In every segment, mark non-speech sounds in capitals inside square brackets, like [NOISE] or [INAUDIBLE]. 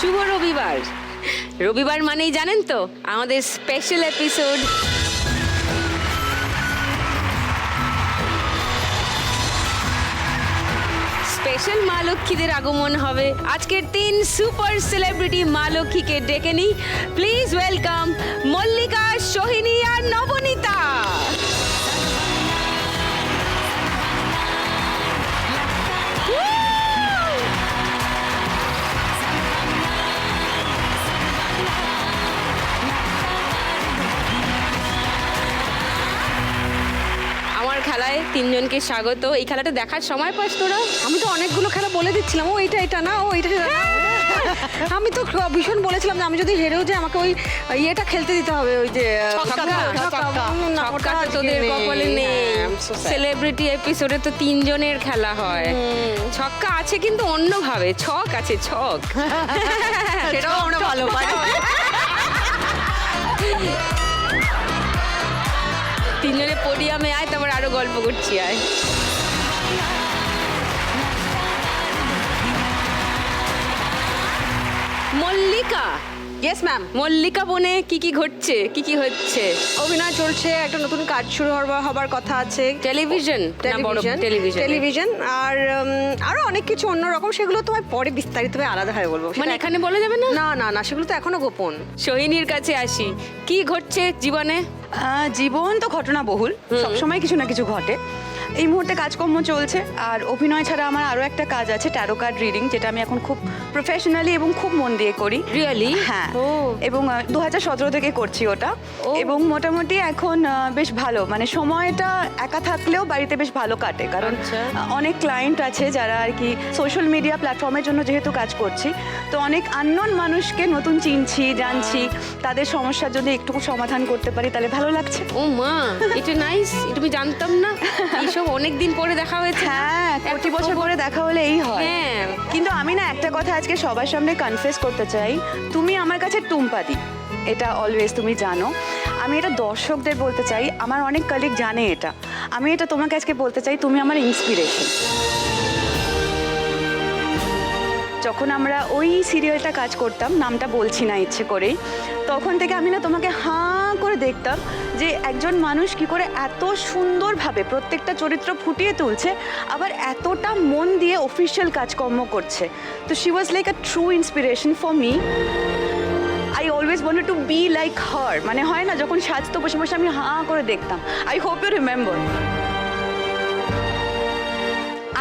শুভ রবিবার। রবিবার মানেই জানেন তো, আমাদের স্পেশাল এপিসোড স্পেশাল মা লক্ষ্মীদের আগমন হবে। আজকের তিন সুপার সেলিব্রিটি মা লক্ষ্মীকে ডেকে নিই। প্লিজ ওয়েলকাম মল্লিকা, সোহিনী আর নবনীতা। তিনজনকে স্বাগত। এই খেলাটা দেখার সময় পাস তোরা? আমি তো অনেকগুলো খেলা বলে দিচ্ছিলাম। ও এটা এটা না ও এটা না। আমি তো ভীষণ বলেছিলাম যে আমি যদি হেরেও যাই আমাকে ওই ইয়েটা খেলতে দিতে হবে ওই যে তোদের কপালে নেই। হ্যাঁ. সেলিব্রিটি এপিসোডে তো তিনজনের খেলা হয়। ছক্কা আছে কিন্তু অন্যভাবে। ছক আছে ছক। [LAUGHS] সেটাও আমরা ভালো পাই। তিনজনে পোডিয়ামে আয় তারপর আরও গল্প করছি আয়। মল্লিকা। ইয়েস ম্যাম মল্লিকা বনে কি কি ঘটছে? কি কি হচ্ছে? অভিনয় চলছে একটা নতুন কাজ শুরু হবার হবার কথা আছে। টেলিভিশন। টেলিভিশন। টেলিভিশন। আর আরও অনেক কিছু অন্য রকম সেগুলো তোমায় পরে বিস্তারিতভাবে আলাদাভাবে বলব। মানে এখানে বলা যাবে না? না না না সেগুলো তো এখনও গোপন। সোহিনীর কাছে আসি। কি ঘটছে জীবনে? জীবন তো ঘটনা বহুল সবসময় কিছু না কিছু ঘটে। এই মুহূর্তে কাজকর্ম চলছে আর অভিনয় ছাড়া আমার আরও একটা কাজ আছে ট্যারো কার্ড রিডিং যেটা আমি এখন খুব প্রফেশনালি এবং খুব মন দিয়ে করি। রিয়েলি হ্যাঁ এবং দু হাজার সতেরো থেকে করছি ওটা। এবং মোটামুটি এখন বেশ ভালো মানে সময়টা একা থাকলেও বাড়িতে বেশ ভালো কাটে কারণ আচ্ছা। অনেক ক্লায়েন্ট আছে যারা আর কি সোশ্যাল মিডিয়া প্ল্যাটফর্মের জন্য যেহেতু কাজ করছি। তো অনেক আননোন মানুষকে নতুন চিনছি জানছি তাদের সমস্যার যদি একটু সমাধান করতে পারি তাহলে ভালো লাগছে। ও মা এটা নাইস এটা আমি জানতাম না। [LAUGHS] এইসব অনেক দিন পরে দেখা হয়েছে হ্যাঁ কোটি বছর পরে দেখা হলে এই হয়। হ্যাঁ। কিন্তু আমি না একটা কথা আজকে সবার সামনে কনফেস করতে চাই। তুমি আমার কাছে টুম্পাদি এটা অলওয়েজ তুমি জানো। আমি এটা দর্শকদের বলতে চাই আমার অনেক কালিগ জানে এটা। আমি এটা তোমাকে আজকে বলতে চাই তুমি আমার ইন্সপিরেশন যখন আমরা ওই সিরিয়ালটা কাজ করতাম নামটা বলছি না ইচ্ছে করেই তখন থেকে আমি না তোমাকে হাঁ দেখতাম যে একজন মানুষ কি করে এত সুন্দরভাবে প্রত্যেকটা চরিত্র ফুটিয়ে তুলছে, আবার এতটা মন দিয়ে অফিসিয়াল কাজকর্ম করছে। তো she was like a true inspiration for me I always want to be like her মানে হয় না, যখন সাজতো, বসে বসে আমি হাঁ করে দেখতাম। আই হোপ ইউ রিমেম্বার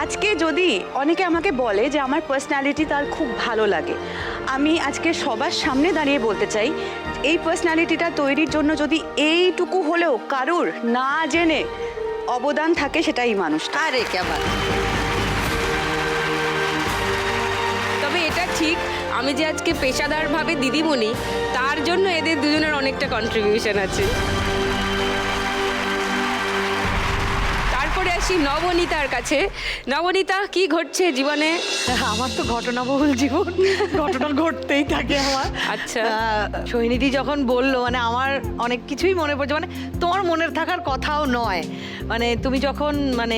আজকে যদি অনেকে আমাকে বলে যে আমার পার্সোনালিটি তার খুব ভালো লাগে আমি আজকে সবার সামনে দাঁড়িয়ে বলতে চাই এই পার্সোনালিটিটা তৈরির জন্য যদি এইটুকু হলেও কারুর না জেনে অবদান থাকে সেটাই মানুষ আরে কেমন তবে এটা ঠিক আমি যে আজকে পেশাদারভাবে দিদিমণি তার জন্য এদের দুজনের অনেকটা কন্ট্রিবিউশন আছে। তারপরে আসি নবনীতার কাছে। নবনীতা কি ঘটছে জীবনে? আমার তো ঘটনাবহুল জীবন। ঘটনা ঘটতেই থাকে আমার। আচ্ছা। সোহিনীদি যখন বলল মানে আমার অনেক কিছুই মনে পড়ছে মানে তোমার মনের থাকার কথাও নয়। মানে তুমি যখন মানে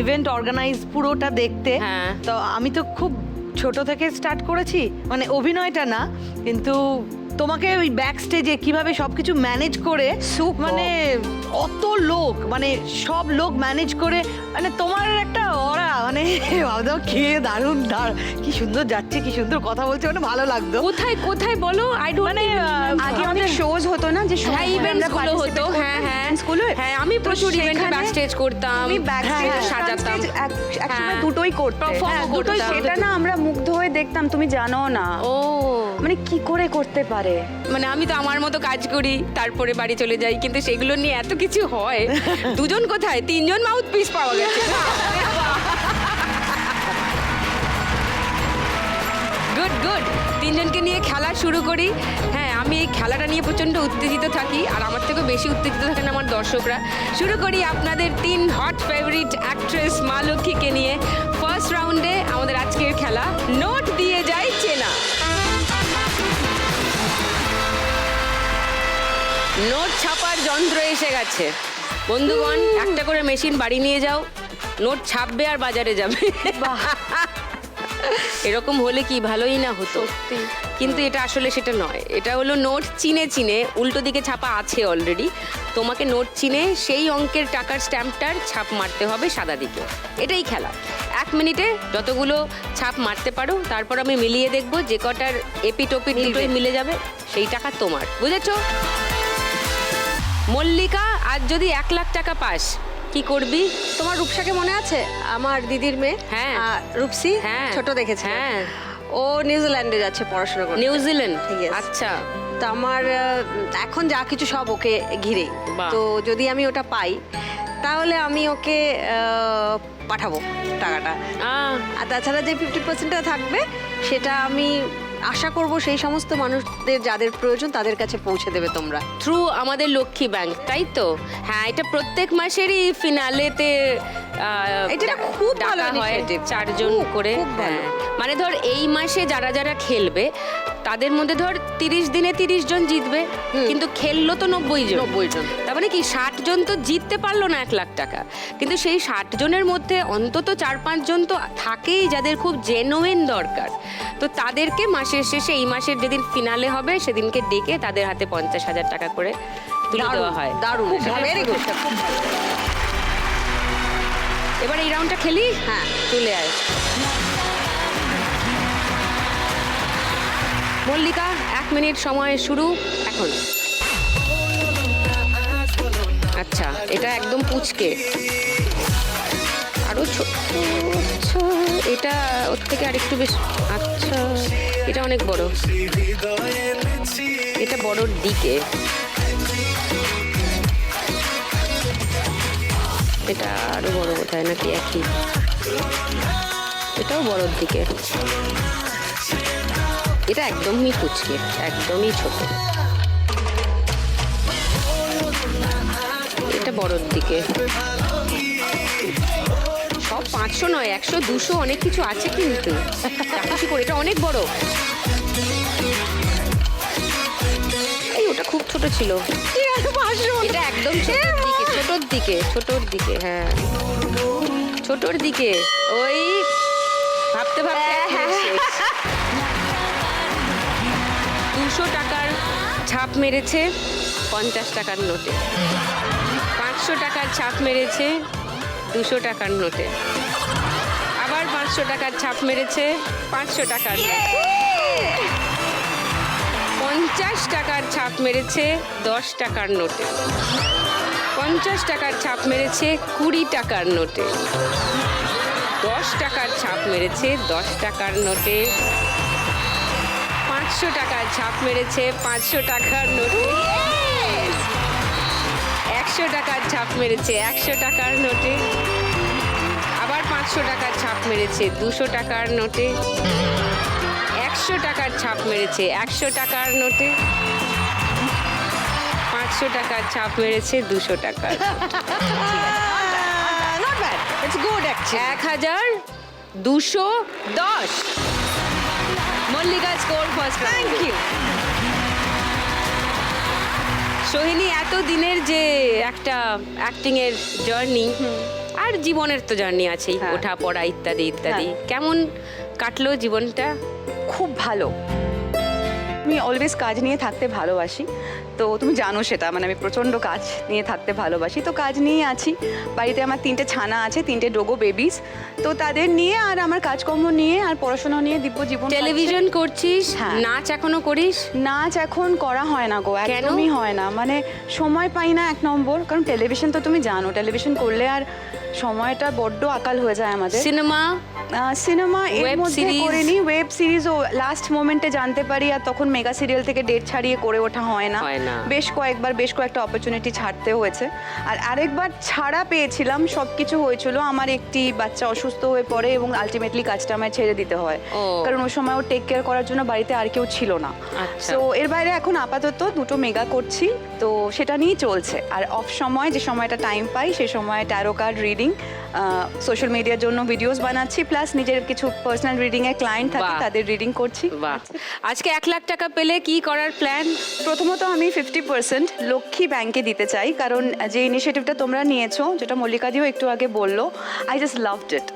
ইভেন্ট অর্গানাইজ পুরোটা দেখতে হ্যাঁ। তো আমি তো খুব ছোট থেকে স্টার্ট করেছি মানে অভিনয়টা না কিন্তু তোমাকে ওই ব্যাক স্টেজে কীভাবে সবকিছু ম্যানেজ করে. মানে অত লোক মানে সব লোক ম্যানেজ করে মানে তোমার একটা ওরা মানে [LAUGHS] ভাবদাও খেয়ে দারুণ দার কি সুন্দর যাচ্ছে কি সুন্দর কথা বলছে মানে ভালো লাগতো। কোথায় কোথায় বলো? আই ডোন্ট মানে, আগে অনেক শোজ হতো না যে হ্যাঁ ইভেন্টসগুলো হতো। হ্যাঁ হ্যাঁ। গুলোয়। হ্যাঁ আমি প্রচুর ইভেন্টে ব্যাকস্টেজ করতাম তুমি backstage হ্যাঁ, সাজাতাম। একসময় হ্যাঁ। দুটোই হ্যাঁ, দুটোই করতাম। সেটা না আমরা মুগ্ধ হয়ে দেখতাম তুমি জানো না। ও। মানে কি করে করতে পারে? মানে আমি তো আমার মতো কাজ করি তারপরে বাড়ি চলে যাই কিন্তু সেগুলো নিয়ে এত কিছু হয় [LAUGHS] দুজন কোথায়? তিনজন মাউথ পিস পাওয়া গেছে। গুড গুড তিনজনকে নিয়ে খেলা শুরু করি। হ্যাঁ আমি এই খেলাটা নিয়ে প্রচণ্ড উত্তেজিত থাকি আর আমার থেকেও বেশি উত্তেজিত থাকেন আমার দর্শকরা। শুরু করি আপনাদের তিন হট ফেভারিট অ্যাক্ট্রেস মা লক্ষ্মীকে নিয়ে। এসে গেছে। বন্ধুগণ একটা করে মেশিন বাড়ি নিয়ে যাও। নোট ছাপবে আর বাজারে যাবে। [LAUGHS] এরকম হলে কি ভালোই না হতো। কিন্তু এটা আসলে সেটা নয়। এটা হলো নোট চিনে চিনে উল্টো দিকে ছাপা আছে অলরেডি তোমাকে নোট চিনে সেই অঙ্কের টাকার স্ট্যাম্পটার ছাপ মারতে হবে সাদা দিকে। এটাই খেলা। এক মিনিটে যতগুলো ছাপ মারতে পারো তারপর আমি মিলিয়ে দেখব যে কটার এপিটোপি দুটোই মিলে যাবে সেই টাকা তোমার। বুঝেছ? মল্লিকা আজ যদি এক লাখ টাকা পাস কি করবি? তোমার রূপসাকে মনে আছে? আমার দিদির মেয়ে? হ্যাঁ। রূপসী? হ্যাঁ। ছোট দেখেছে হ্যাঁ। ও নিউজিল্যান্ডে যাচ্ছে পড়াশোনা করতে। নিউজিল্যান্ড. আচ্ছা। তো আমার এখন যা কিছু সব ওকে ঘিরে। তো যদি আমি ওটা পাই তাহলে আমি ওকে পাঠাবো টাকাটা। আর তাছাড়া যে ফিফটি পার্সেন্টটা থাকবে সেটা আমি আশা করব সেই সমস্ত মানুষদের যাদের প্রয়োজন তাদের কাছে পৌঁছে দেবে তোমরা থ্রু আমাদের লক্ষ্মী ব্যাংক তাই তো হ্যাঁ এটা প্রত্যেক মাসেরই ফিনালেতে এটা খুব ভালো হয়। চারজন করে হ্যাঁ। মানে ধর এই মাসে যারা যারা খেলবে তাদের মধ্যে ধর তিরিশ দিনে তিরিশ জন জিতবে কিন্তু খেললো তো নব্বই জন। নব্বই জন। তার মানে কি ষাট জন তো জিততে পারল না এক লাখ টাকা। কিন্তু সেই ষাট জনের মধ্যে অন্তত চার পাঁচ জন তো থাকেই যাদের খুব জেনুইন দরকার। তো তাদেরকে মাসের শেষে এই মাসের যেদিন ফিনালে হবে সেদিনকে ডেকে তাদের হাতে পঞ্চাশ হাজার টাকা করে তুলে দেওয়া হয়। দারুণ খুব ভালো। এবার এই রাউন্ডটা খেলি? হ্যাঁ। চলে আয়। মল্লিকা, এক মিনিট সময় শুরু, এখন। আচ্ছা এটা একদম পুচকে। আরও ছোট আচ্ছা এটা ওর থেকে আরেকটু বেশ আচ্ছা এটা অনেক বড়। এটা বড়র দিকে। এটা আরও বড় হয় নাকি একই? এটাও বড়র দিকে। এটা একদমই কুচকে একদমই ছোট। এটা বড়র দিকে। সব পাঁচশো নয় একশো দুশো অনেক কিছু আছে কিন্তু। করে এটা অনেক বড়। এই ওটা খুব ছোট ছিল। এটা একদম ছোটোর দিকে ছোটোর দিকে ছোটোর দিকে হ্যাঁ। ছোটোর দিকে ওই। ভাবতে ভাবতে দুশো টাকার ছাপ মেরেছে পঞ্চাশ টাকার নোটে। পাঁচশো টাকার ছাপ মেরেছে দুশো টাকার নোটে। আবার পাঁচশো টাকার ছাপ মেরেছে পাঁচশো টাকার পঞ্চাশ টাকার ছাপ মেরেছে দশ টাকার নোটে। পঞ্চাশ টাকার ছাপ মেরেছে কুড়ি টাকার নোটে। দশ টাকার ছাপ মেরেছে দশ টাকার নোটে। পাঁচশো টাকার ছাপ মেরেছে পাঁচশো টাকার নোটে। একশো টাকার ছাপ মেরেছে একশো টাকার নোটে। আবার পাঁচশো টাকার ছাপ মেরেছে দুশো টাকার নোটে। একশো টাকার ছাপ মেরেছে একশো টাকার নোটে। পাঁচশো টাকার ছাপ মেরেছে দুশো টাকার এক হাজার দুশো দশ। Mallika score first thank you Sohini এত দিনের যে একটা অ্যাক্টিং এর জার্নি আর জীবনের তো জার্নি আছেই হ্যাঁ। ওঠা পড়া ইত্যাদি ইত্যাদি। কেমন কাটলো জীবনটা? খুব ভালো। আমি অলওয়েজ কাজ নিয়ে থাকতে ভালোবাসি। তো তুমি জানো সেটা মানে আমি প্রচণ্ড কাজ নিয়ে থাকতে ভালোবাসি। তো কাজ নিয়ে আছি। বাড়িতে আমার তিনটে ছানা আছে তিনটে ডোগো বেবিস তো তাদের নিয়ে আর আমার কাজকর্ম নিয়ে আর পড়াশোনা নিয়ে দিব্য জীবন টেলিভিশন করছিস? হ্যাঁ। নাচ এখনও করিস? নাচ এখন করা হয় না গো একদমই হয় না। মানে সময় পাই না এক নম্বর কারণ টেলিভিশন তো তুমি জানো টেলিভিশন করলে আর সময়টা বড্ড আকাল হয়ে যায় আমাদের। সিনেমা সিনেমা এর মধ্যে? করিনি ওয়েব সিরিজও লাস্ট মোমেন্টে জানতে পারি আর তখন মেগা সিরিয়াল থেকে ডেট ছাড়িয়ে করে ওঠা হয় না। বেশ কয়েকবার বেশ কয়েকটা অপরচুনিটি ছাড়তে হয়েছে। আর আরেকবার ছাড়া পেয়েছিলাম সব কিছু হয়েছিল আমার একটি বাচ্চা অসুস্থ হয়ে পড়ে এবং আলটিমেটলি কাজটা আমায় ছেড়ে দিতে হয়। কারণ ওই সময় ও টেক কেয়ার করার জন্য বাড়িতে আর কেউ ছিল না। আচ্ছা। তো এর বাইরে এখন আপাতত দুটো মেগা করছি। তো সেটা নিয়েই চলছে। আর অফ সময় যে সময়টা টাইম পাই সে সময় ট্যারো কার্ড রিডিং সোশ্যাল মিডিয়ার জন্য ভিডিওস বানাচ্ছি প্লাস নিজের কিছু পার্সোনাল রিডিং এর ক্লায়েন্ট থাকে বাহ। তাদের রিডিং করছি। বাহ। আজকে এক লাখ টাকা পেলে কি করার প্ল্যান প্রথমত আমি ফিফটি পার্সেন্ট লক্ষ্মী ব্যাংকে দিতে চাই কারণ যে ইনিশিয়েটিভটা তোমরা নিয়েছো যেটা মল্লিকাদিও একটু আগে বলল আই জাস্ট লাভড ইট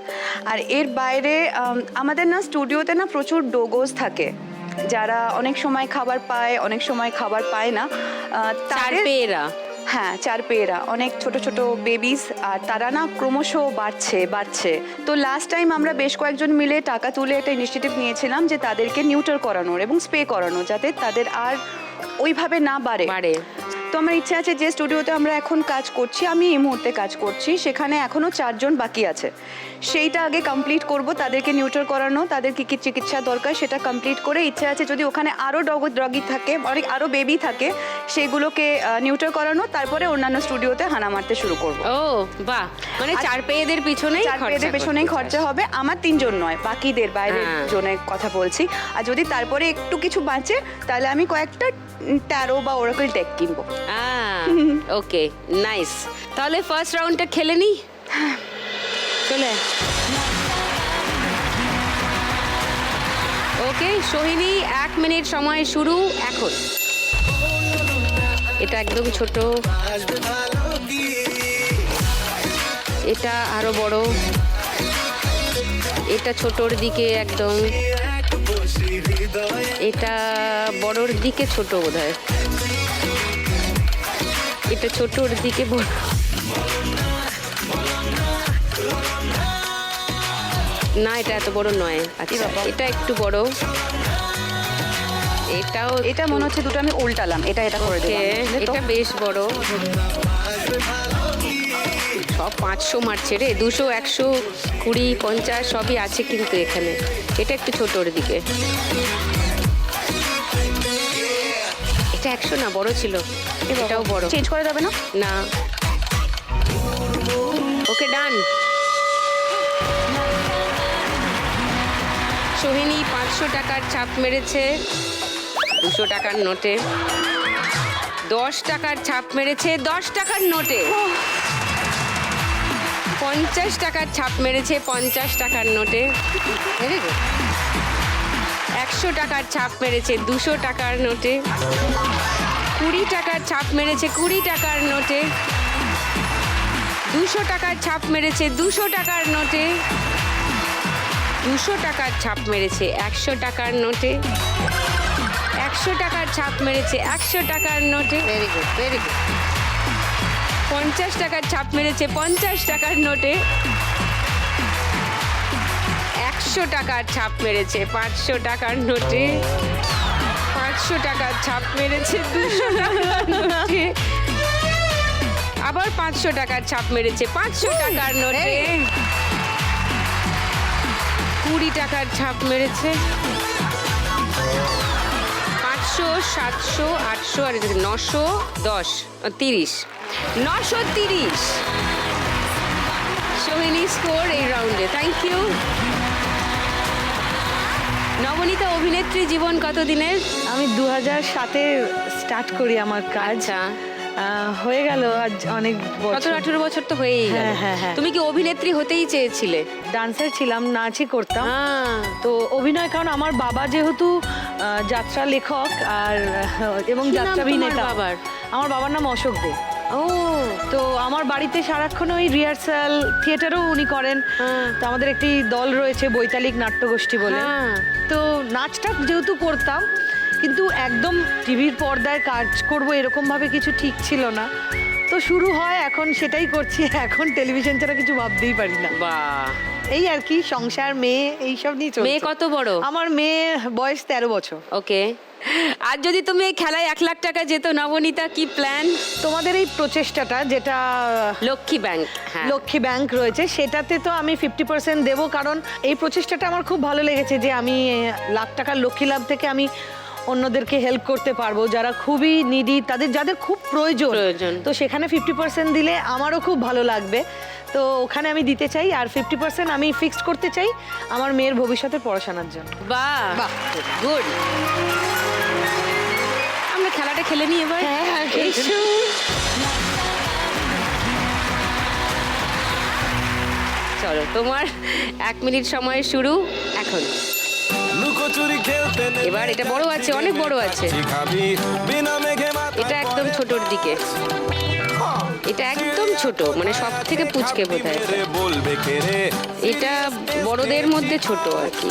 আর এর বাইরে আম, আমাদের না স্টুডিওতে না প্রচুর ডোগোজ থাকে যারা অনেক সময় খাবার পায় অনেক সময় খাবার পায় না। আহ, চার পেয়েরা হ্যাঁ চার পেয়েরা। অনেক ছোট ছোট বেবিস আর তারা না ক্রমশ বাড়ছে বাড়ছে। তো লাস্ট টাইম আমরা বেশ কয়েকজন মিলে টাকা তুলে একটা ইনিশিয়েটিভ নিয়েছিলাম যে তাদেরকে নিউটার করানোর এবং স্প্রে করানো যাতে তাদের আর ওইভাবে না বাড়ে। বাড়ে। তো আমার ইচ্ছে আছে যে স্টুডিওতে আমরা এখন কাজ করছি আমি এই মুহূর্তে কাজ করছি সেখানে এখনও চারজন বাকি আছে। সেইটা আগে কমপ্লিট করব তাদেরকে নিউটার করানো তাদের কী কী চিকিৎসা দরকার সেটা কমপ্লিট করে ইচ্ছে আছে যদি ওখানে আরও ডগ ডগি থাকে অনেক আরও বেবি থাকে সেগুলোকে নিউটার করানো তারপরে অন্যান্য স্টুডিওতে হানা মারতে শুরু করব। ও বাহ! মানে চার পেয়েদের পিছনেই চার পেয়েদের পেছনেই খরচা হবে আমার তিনজন নয় বাকিদের বাইরের হ্যাঁ। জনের কথা বলছি। আর যদি তারপরে একটু কিছু বাঁচে তাহলে আমি কয়েকটা ট্যারো বা ওরাকল টেক কিনবো। ওকে নাইস তাহলে ফার্স্ট রাউন্ডটা খেলে নি? চলে ওকে সোহিনী, এক মিনিট সময় শুরু, এখন। এটা একদম ছোট। এটা আরও বড়। এটা ছোটর দিকে একদম। এটা বড়র দিকে ছোট বোধ হয় এটা ছোটর দিকে বড় না এটা এত বড় নয়। আচ্ছা এটা একটু বড়। এটাও এটা মনে হচ্ছে দুটো আমি উল্টালাম। এটা এটা করে দিলাম। এটা বেশ বড়। সব পাঁচশো মারছে রে। দুশো একশো কুড়ি পঞ্চাশ সবই আছে কিন্তু এখানে। এটা একটু ছোটোর দিকে। একশো না বড় ছিল। এটাও বড়। চেঞ্জ করা যাবে না? না। ওকে ডান সোহিনী পাঁচশো টাকার ছাপ মেরেছে দুশো টাকার নোটে। দশ টাকার ছাপ মেরেছে দশ টাকার নোটে। পঞ্চাশ টাকার ছাপ মেরেছে পঞ্চাশ টাকার নোটে। একশো টাকার ছাপ মেরেছে দুশো টাকার নোটে। কুড়ি টাকার ছাপ মেরেছে কুড়ি টাকার নোটে। দুশো টাকার ছাপ মেরেছে দুশো টাকার নোটে। দুশো টাকার ছাপ মেরেছে একশো টাকার নোটে। একশো টাকার ছাপ মেরেছে একশো টাকার নোটে। ভেরি গুড ভেরি গুড পঞ্চাশ টাকার ছাপ মেরেছে পঞ্চাশ টাকার নোটে। একশো টাকার ছাপ মেরেছে পাঁচশো টাকার নোটে। পাঁচশো টাকার ছাপ মেরেছে দুশো টাকার নোটে। আবার পাঁচশো টাকার ছাপ মেরেছে পাঁচশো টাকার নোটে। কুড়ি টাকার ছাপ মেরেছে। পাঁচশো সাতশো আটশো আর নশো দশ তিরিশ। নশো তিরিশ। সোহিনী স্কোর এই রাউন্ডে থ্যাংক ইউ নবনীতা অভিনেত্রী জীবন কত দিনের আমি দু হাজার সাতে স্টার্ট করি আমার কাজ। আচ্ছা। হয়ে গেল আজ অনেক বছর। সতেরো আঠেরো বছর তো হয়েই হ্যাঁ, হ্যাঁ, হ্যাঁ। তুমি কি অভিনেত্রী হতেই চেয়েছিলে? ডান্সার ছিলাম নাচই করতাম। হ্যাঁ। তো অভিনয় কারণ আমার বাবা যেহেতু যাত্রা লেখক আর এবং যাত্রা অভিনেতা? আমার বাবার নাম অশোক দে। ও তো আমার বাড়িতে সারাক্ষণ ওই রিহার্সাল থিয়েটারও উনি করেন। হ্যাঁ। তো আমাদের একটি দল রয়েছে বৈতালিক নাট্যগোষ্ঠী বলে। হ্যাঁ। তো নাচটা যেহেতু করতাম কিন্তু একদম টিভির পর্দায় কাজ করব এরকম ভাবে কিছু ঠিক ছিল না। তো শুরু হয় এখন সেটাই করছি [LAUGHS] এখন টেলিভিশন ছাড়া কিছু ভাবতেই পারি না। বাহ। এই আর কি সংসার মেয়ে এইসব নিয়ে মেয়ে কত বড়? আমার মেয়ে বয়স তেরো বছর। ওকে। আর যদি তুমি এই খেলায় এক লাখ টাকা যেত নবনীতা কি প্ল্যান তোমাদের এই প্রচেষ্টাটা যেটা লক্ষ্মী ব্যাংক লক্ষ্মী ব্যাংক রয়েছে সেটাতে তো আমি ফিফটি পার্সেন্ট দেবো কারণ এই প্রচেষ্টাটা আমার খুব ভালো লেগেছে যে আমি লাখ টাকার লক্ষ্মী লাভ থেকে আমি অন্যদেরকে হেল্প করতে পারব যারা খুবই নিডি তাদের যাদের খুব প্রয়োজন। প্রয়োজন। তো সেখানে ফিফটি পার্সেন্ট দিলে আমারও খুব ভালো লাগবে। তো ওখানে আমি দিতে চাই আর ফিফটি পার্সেন্ট আমি ফিক্সড করতে চাই আমার মেয়ের ভবিষ্যতের পড়াশোনার জন্য। বাহ বাহ। গুড খেলাটা খেলে নিই এবার? হ্যাঁ, হ্যাঁ। চলো তোমার এক মিনিট সময় শুরু এখন। এবার এটা বড় আছে, অনেক বড় আছে। এটা একদম ছোটর দিকে। এটা একদম ছোট মানে সব থেকে পুচকে বোধ হয়। এটা বড়দের মধ্যে ছোট আর কি।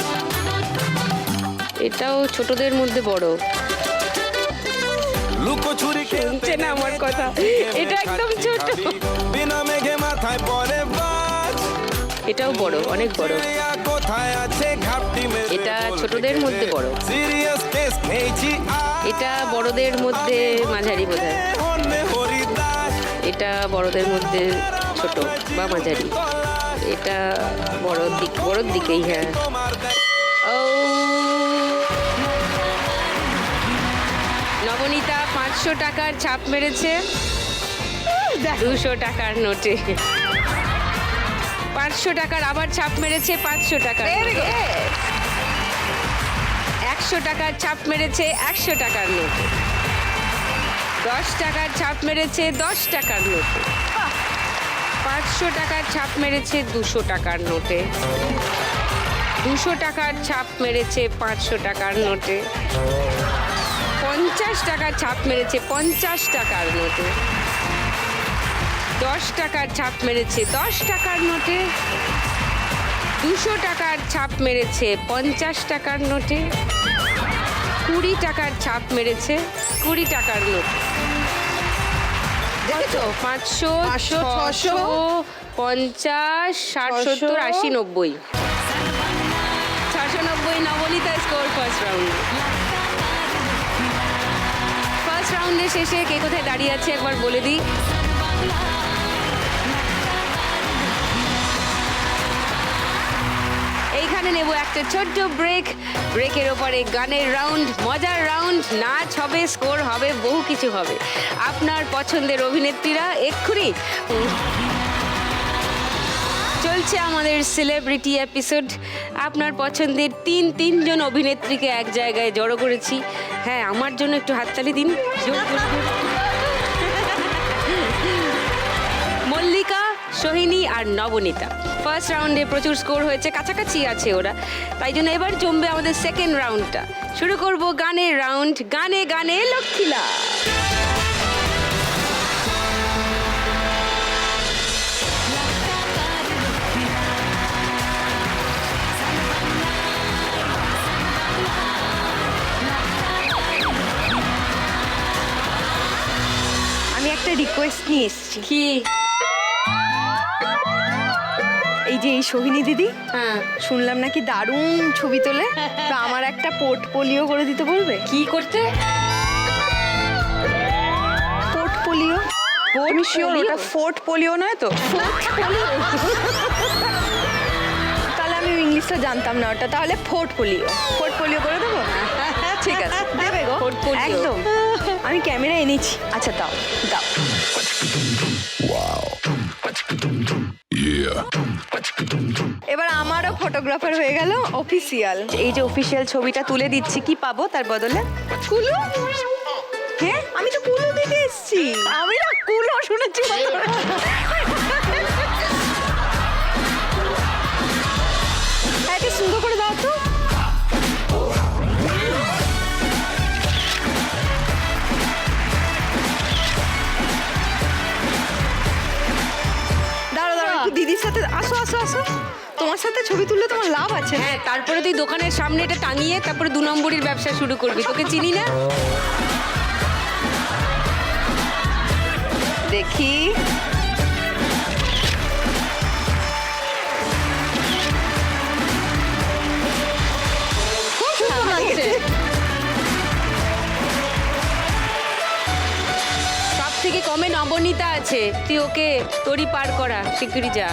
এটাও ছোটদের মধ্যে বড়। লুকোচুরি শুনছে না আমার কথা? এটা একদম ছোট। বিনা মেঘে মাথায় পরে বাজ। এটাও বড় অনেক বড়। কোথায় আছে? ঘাপটি এটা ছোটদের মধ্যে বড়। সিরিয়াস কেস আজ। এটা বড়দের মধ্যে মাঝারি বোধ হয়। এটা বড়দের মধ্যে ছোট বা মাঝারি। এটা বড় দিক বড়র দিকেই হ্যাঁ। পাঁচশো টাকার ছাপ মেরেছে। দুশো টাকার নোটে। পাঁচশো টাকার আবার ছাপ মেরেছে পাঁচশো টাকার একশো টাকার ছাপ মেরেছে একশো টাকার নোটে। দশ টাকার ছাপ মেরেছে দশ টাকার নোটে। পাঁচশো টাকার ছাপ মেরেছে দুশো টাকার নোটে। দুশো টাকার ছাপ মেরেছে পাঁচশো টাকার নোটে। পঞ্চাশ টাকার ছাপ মেরেছে পঞ্চাশ টাকার নোটে। দশ টাকার ছাপ মেরেছে দশ টাকার নোটে। দুশো টাকার ছাপ মেরেছে পঞ্চাশ টাকার নোটে। কুড়ি টাকার ছাপ মেরেছে কুড়ি টাকার নোটে। দেখেছ? পাঁচশো ছশো, পঞ্চাশ ষাট সত্তর আশি নব্বই। ছশো নব্বই নবনীতা স্কোর ফার্স্ট রাউন্ড রাউন্ডের শেষে কে কোথায় দাঁড়িয়ে আছে একবার বলে দিই। এইখানে নেব একটা ছোট্ট ব্রেক ব্রেকের ওপরে গানের রাউন্ড মজার রাউন্ড নাচ হবে স্কোর হবে, বহু কিছু হবে। আপনার পছন্দের অভিনেত্রীরা এক্ষুনি চলছে আমাদের সেলিব্রিটি এপিসোড আপনার পছন্দের তিন তিনজন অভিনেত্রীকে এক জায়গায় জড়ো করেছি। হ্যাঁ আমার জন্য একটু হাততালি দিন। মল্লিকা, সোহিনী আর নবনীতা। ফার্স্ট রাউন্ডে প্রচুর স্কোর হয়েছে, কাছাকাছি আছে ওরা। তাই জন্য এবার জমবে আমাদের সেকেন্ড রাউন্ডটা শুরু করব গানের রাউন্ড গানে গানে লক্ষ্মীলা একটা রিকোয়েস্ট নিয়ে এসেছি কি? এই যে এই সোহিনী দিদি হ্যাঁ। শুনলাম নাকি দারুণ ছবি তোলে। তো আমার একটা পোর্টফোলিও করে দিতে বলবে? কি করতে? পোর্টফোলিও তুমি শিওর ওটা ফোর্ট পোলিও নয় তো? তাহলে আমি ইংলিশটা জানতাম না ওটা। তাহলে পোর্টফোলিও পোর্টফোলিও করে দেবো? [LAUGHS] ঠিক আছে। দেবে গো। একদম। আমি ক্যামেরা এনেছি। আচ্ছা দাও দাও। এবার আমারও ফটোগ্রাফার হয়ে গেল অফিসিয়াল এই যে অফিসিয়াল ছবিটা তুলে দিচ্ছি, কি পাবো তার বদলে? কুলু? হ্যাঁ আমি তো কুলু দিতে এসেছি। আমি না কুলো শুনেছি। সাথে আসো আসো আসো। তোমার সাথে ছবি তুললে তোমার লাভ আছে। হ্যাঁ তারপরে তুই দোকানের সামনে এটা টাঙিয়ে তারপরে দু নম্বরের ব্যবসা শুরু করবি। তোকে চিনি না? দেখি। সব থেকে কমে নবনীতা আছে। তুই ওকে তোরই পার করা শিগগিরই যা।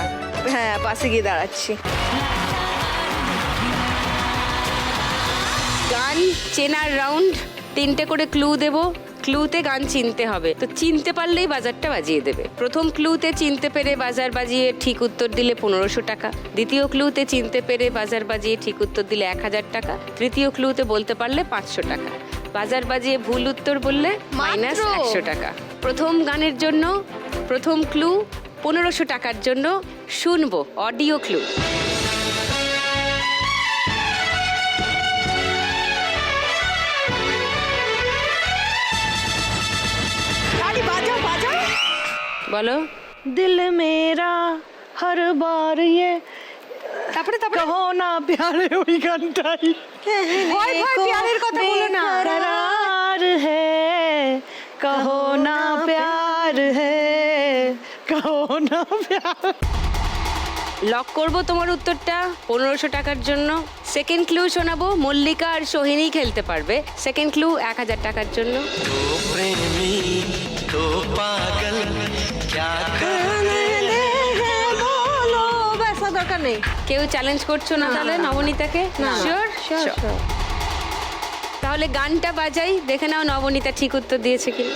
হ্যাঁ পাশে গিয়ে দাঁড়াচ্ছি। গান চেনার রাউন্ড তিনটে করে ক্লু দেব। ক্লুতে গান চিনতে হবে। তো চিনতে পারলেই বাজারটা বাজিয়ে দেবে। প্রথম ক্লুতে চিনতে পেরে বাজার বাজিয়ে ঠিক উত্তর দিলে পনেরোশো টাকা। দ্বিতীয় ক্লুতে চিনতে পেরে বাজার বাজিয়ে ঠিক উত্তর দিলে এক হাজার টাকা। তৃতীয় ক্লুতে বলতে পারলে পাঁচশো টাকা। বাজার বাজিয়ে ভুল উত্তর বললে মাইনাস একশো টাকা। প্রথম গানের জন্য প্রথম ক্লু পনেরোশো টাকার জন্য শুনব অডিও ক্লু। বলো। দিল মেরা হর বার ইয়ে। তারপরে তারপরে? কহো না প্যারে ওই গানটাই। ভয় ভয় প্যারের কথা বলো না। কহো না প্যার হ্যায় লক করব তোমার উত্তরটা পনেরোশো টাকার জন্য। সেকেন্ড ক্লু শোনাবো মল্লিকা আর সোহিনী খেলতে পারবে। সেকেন্ড ক্লু এক হাজার টাকার জন্য। দরকার নেই। কেউ চ্যালেঞ্জ করছ না? তাহলে নবনীতাকে? শিওর তাহলে গানটা বাজাই দেখে নাও নবনীতা ঠিক উত্তর দিয়েছে কিনা।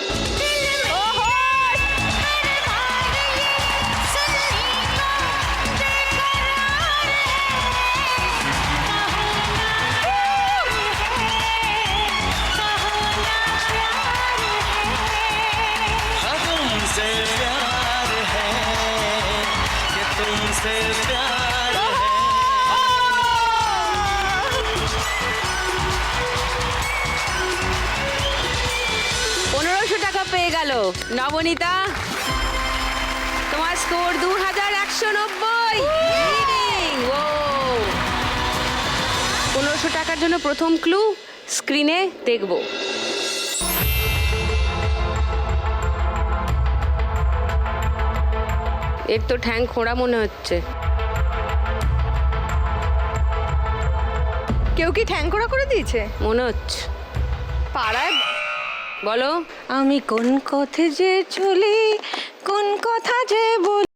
গেল। নবনীতা তোমার স্কোর দু হাজার একশো নব্বই। পনেরোশো টাকার জন্য প্রথম ক্লু স্ক্রিনে দেখব। এর তো ঠ্যাং খোঁড়া মনে হচ্ছে। কেউ কি ঠ্যাং খোঁড়া করে দিয়েছে? মনে হচ্ছে। পাড়ায় বলো। আমি কোন কথে যে চলি কোন কথা যে বলি